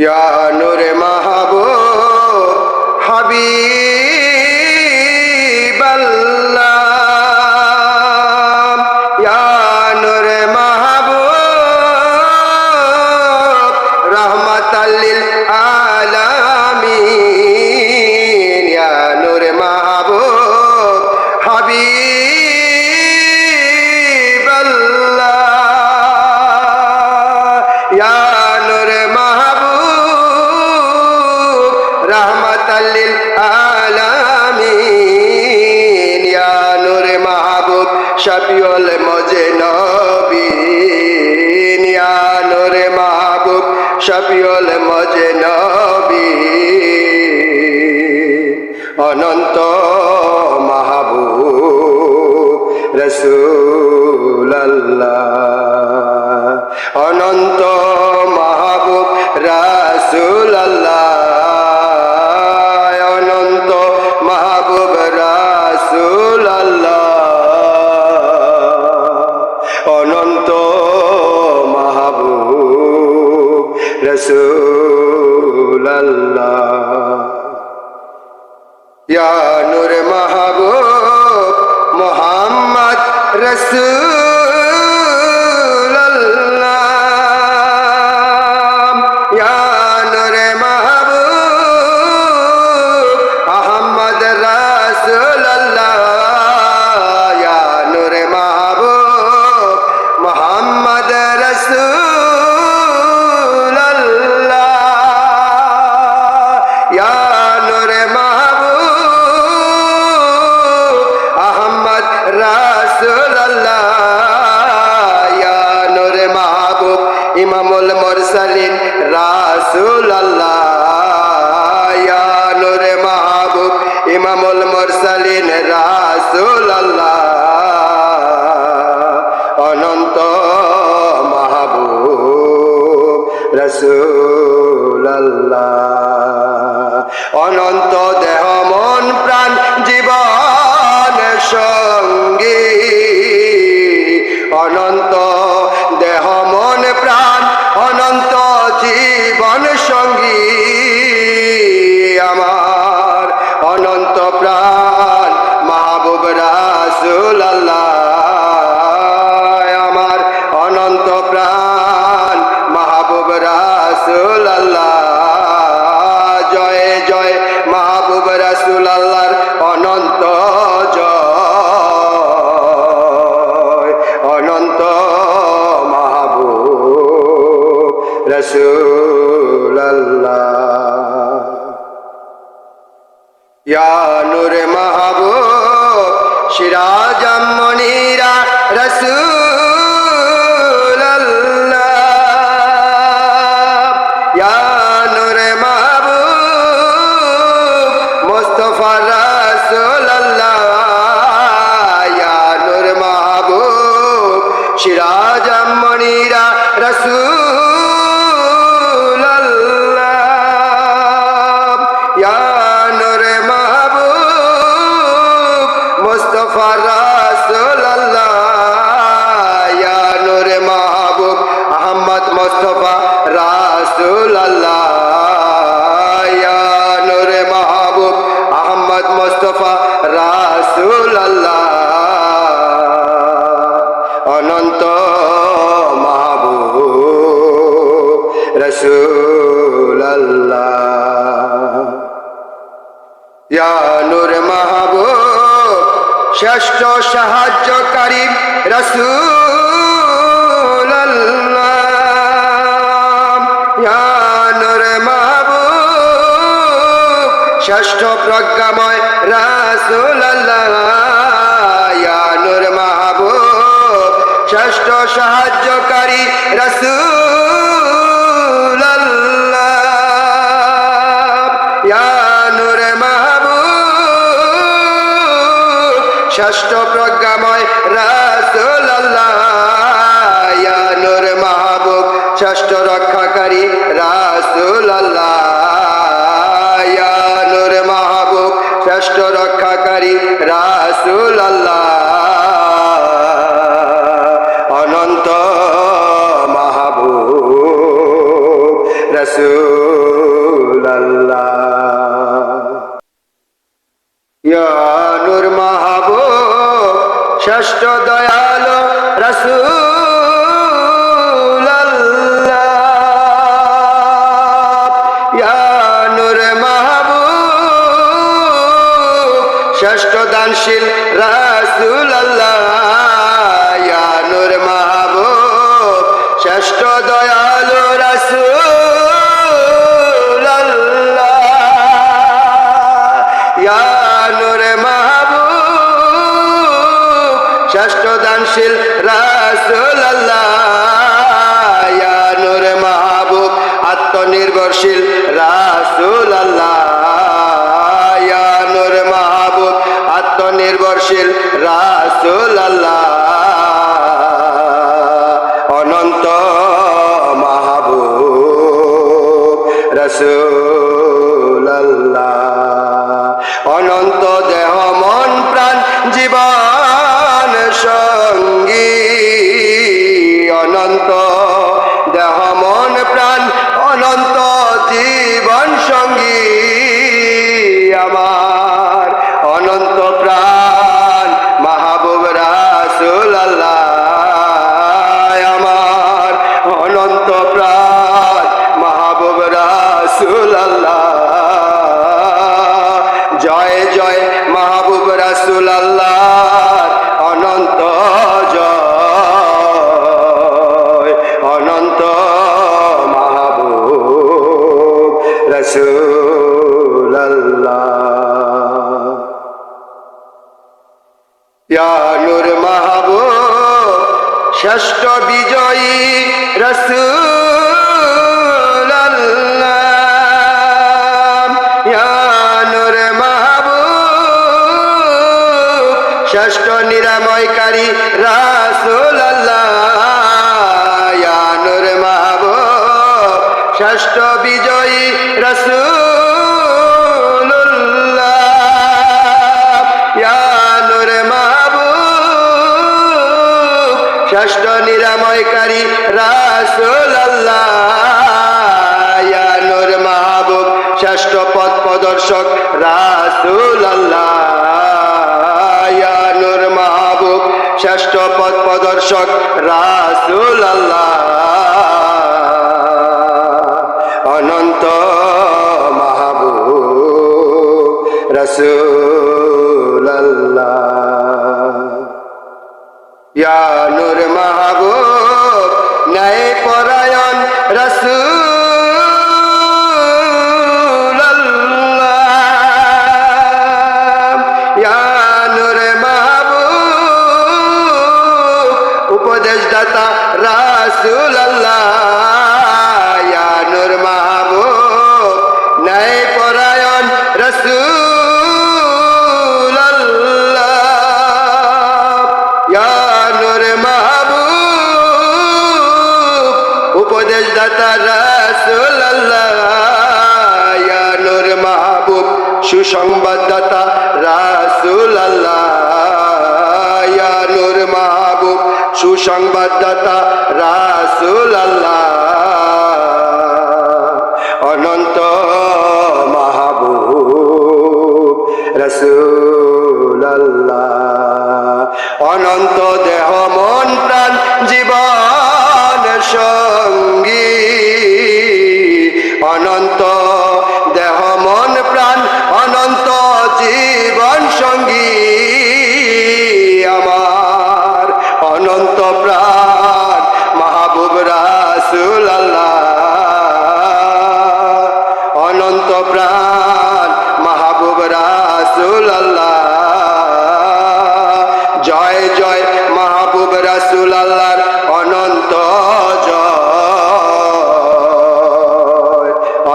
Yeah, Shafiul মজে নবীন ইয়ানুর মাহবুব শফিউল মজে নবীন অনন্ত মাহবুব রসুল আল্লাহ coração. রসুল্লাহ অনন্ত মাহবুব রসুল ইয়া নূর মাহবুব আহমদ মুস্তফা রাসূলুল্লাহ অনন্ত মাহবুব নূর মাহবুব শ্রেষ্ঠ সাহায্যকারী রসুল্লাহ প্রজ্ঞাময় রাসুল্লাহ মাহবুব শ্রেষ্ঠ সাহায্যকারী রসুল্লাহ ইয়া নূর মাহবুব ষষ্ঠ দয়ালো রসুল্লাহ নূর মাহবুব ষষ্ঠ দানশীল ইয়া নূর মাহবুব ষষ্ঠ দয়ালু রাসুল্লাহ ষষ্ঠ রাসুল্লাহ জয় জয় মাহবুব রাসুল্লাহ অনন্ত জয়, অনন্ত মাহবুব ইয়া নূর মাহবুব ষষ্ঠ বিজয়ী রসুল্লাহ নিরাময়কারী রাসুল্লাহ মাহব ষষ্ঠ বিজয়ী রসু ইয়া ষষ্ঠ নিরাময়কারী প্রদর্শক রাসুল্লাহ দাতা রাসুল আল্লাহ নূর মাহবুব, নাই পরায়ণ রসুল আল্লাহ ইয়া মাহবুব উপদেশ দাতা রাসুল আল্লাহ নূর মাহবুব, সুসংবাদদাতা রাসুল আল্লাহ নূর মাহবুব সুসংবাদদাতা রাসুল আল্লাহ অনন্ত মাহবুব রসুল আল্লাহ অনন্ত দেহ মন প্রাণ জীবন সঙ্গী অনন্ত প্রাণ মাহবুব রাসুল আল্লাহ জয় জয়, মাহবুব রাসুল আল্লাহর অনন্ত জয়।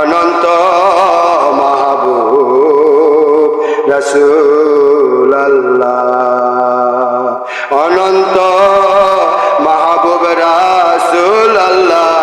অনন্ত মাহবুব রসুল আল্লাহ অনন্ত মাহবুব রাসুল আল্লাহ